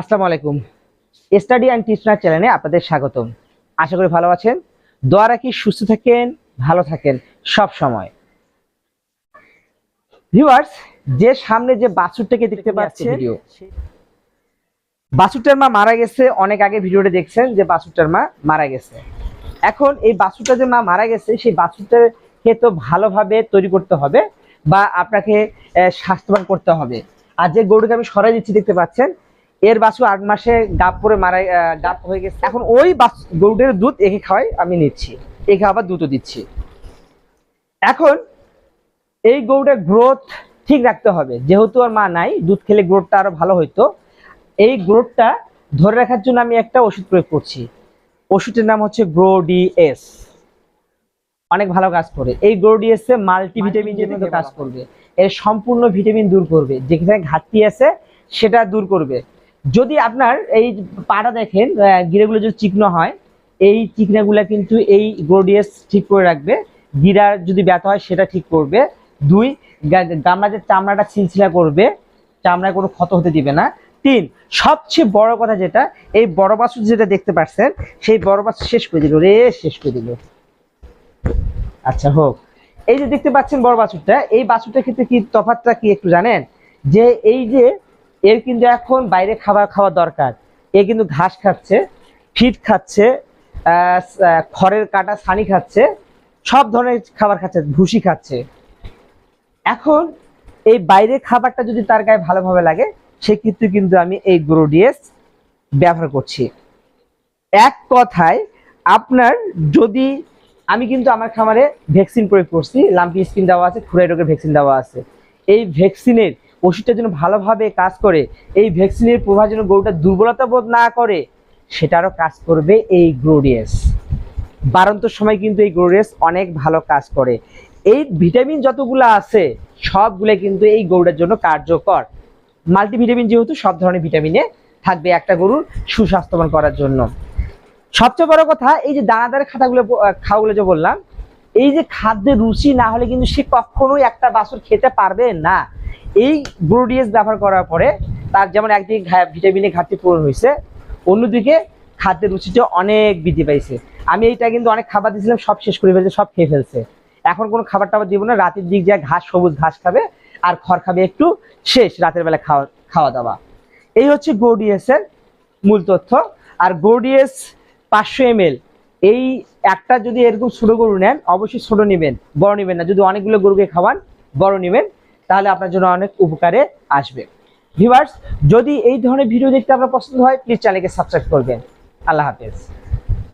আসসালামু আলাইকুম। Study and টিউশনার চ্যানেলে আপনাদের স্বাগতম। আশা করি ভালো আছেন। দোয়া রাখি সুস্থ থাকেন ভালো থাকেন সব সময়। ভিউয়ার্স যে সামনে যে বাছুরটাকে দেখতে পাচ্ছেন ভিডিও বাছুরটার মা মারা গেছে অনেক আগে ভিডিওটা দেখছেন যে বাছুরটার মা মারা গেছে। এখন এই বাছুরটা যে মা মারা গেছে সেই বাছুরটাকে তো ভালোভাবে তৈরি করতে হবে বা আপনাকে স্বাস্থ্যবান করতে হবে। আর যে গরুকে আমি সরাই দিচ্ছি দেখতে পাচ্ছেন এর বাছু আট মাসে গাপ পরে মারা গাপ হয়ে গেছে। এখন ওই গরুটার দুধ একে খাওয়াই আমি নিচ্ছি। একে আবার দুধও দিচ্ছি। এখন এই গরুটার গ্রোথ ঠিক রাখতে হবে। যেহেতু আর মা নাই দুধ খেলে গ্রোথটা আরও ভালো হইতো। এই গ্রোথটা ধরে রাখার জন্য আমি একটা ওষুধ প্রয়োগ করছি। ওষুধের নাম হচ্ছে গ্রোডিএস অনেক ভালো কাজ করে। এই গ্রোডিএস এ মাল্টিভিটামিন যেটা কাজ করবে। এর সম্পূর্ণ ভিটামিন দূর করবে। যেখানে ঘাটতি আছে সেটা দূর করবে। যদি আপনার এই পাটা দেখেন গিরেগুলো যদি চিকনো হয়, এই চিকনাগুলা কিন্তু এই গ্রোডিএস ঠিক করে রাখবে। গিরার যদি ব্যথা হয়, সেটা ঠিক করবে। দুই গামলা যে চামড়াটা ছিলছিলা করবে, চামড়ায় কোনো ক্ষত হতে দিবে না। তিন, সবচেয়ে বড় কথা যেটা, এই বড় বাছুর যেটা দেখতে পাচ্ছেন, সেই বড় বাছুর শেষ করে দিল, রে, শেষ করে দিল। আচ্ছা হোক। এই যে দেখতে পাচ্ছেন বড় বাছুরটা, এই বাছুরটার ক্ষেত্রে কি তফাৎটা কি একটু জানেন? যে এই যে এর কিন্তু এখন বাইরে খাবার খাওয়া দরকার। এ কিন্তু ঘাস খাচ্ছে ফিট খাচ্ছে খড়ের কাটা ছানি খাচ্ছে, সব ধরনের খাবার খাচ্ছে, ভুসি খাচ্ছে। এখন এই বাইরের খাবারটা যদি তার গায়ে ভালোভাবে লাগে সেক্ষেত্রে কিন্তু আমি এই গ্রোডিএস ব্যবহার করছি। এক কথায়, আপনার যদি আমি কিন্তু আমার খামারে ভ্যাকসিন প্রয়োগ করছি, লাম্পি স্কিন দেওয়া আছে খুরাই রোগের ভ্যাকসিন দেওয়া আছে। এই ভ্যাকসিনের ওষুধটা যেন ভালোভাবে কাজ করে, এই ভ্যাকসিনের প্রভাব যেন গরুটা দুর্বলতা বোধ না করে সেটারও কাজ করবে এই গ্রোডিএস বারন্ত সময় কিন্তু এই গ্রোডিএস অনেক ভালো কাজ করে। এই ভিটামিন যতগুলো আছে, সবগুলো কিন্তু এই গরুটার জন্য কার্যকর। মাল্টিভিটামিন যেহেতু, সব ধরনের ভিটামিনে থাকবে একটা গরুর সুস্বাস্থ্যবান করার জন্য। সবচেয়ে বড় কথা, এই যে দানাদার খাতাগুলো খাওয়াগুলো যে বললাম এই যে খাদ্যে রুচি না হলে কিন্তু সে কখনোই একটা বাছুর খেতে পারবে না। এই গ্রোডিএস ব্যবহার করার পরে তার যেমন একদিকে ভিটামিনের ঘাটতি পূরণ হয়েছে, অন্যদিকে খাদ্যের রুচিটা অনেক বৃদ্ধি পাইছে। আমি এইটা কিন্তু অনেক খাবার দিয়েছিলাম, সব শেষ করে ফেলছে, সব খেয়ে ফেলছে। এখন কোনো খাবার টাবার দিব না, রাতের দিক যা ঘাস, সবুজ ঘাস খাবে, আর খড় খাবে একটু শেষ, রাতের বেলা খাওয়া খাওয়া দাওয়া। এই হচ্ছে গোডিএস এর মূল তথ্য। আর গোডিএস পাঁচশো এম এই একটা যদি এরকম ছোট গরু নেন, অবশ্যই ছোট নেবেন, বড় নেবেন না। যদি অনেকগুলো গরুকে খাওয়ান, বড় নেবেন, তাহলে আপনার জন্য অনেক উপকারে আসবে। ভিভার্স যদি এই ধরনের ভিডিও দেখতে আপনার পছন্দ হয় প্লিজ চ্যানেলকে সাবস্ক্রাইব করবেন। আল্লাহ হাফেজ।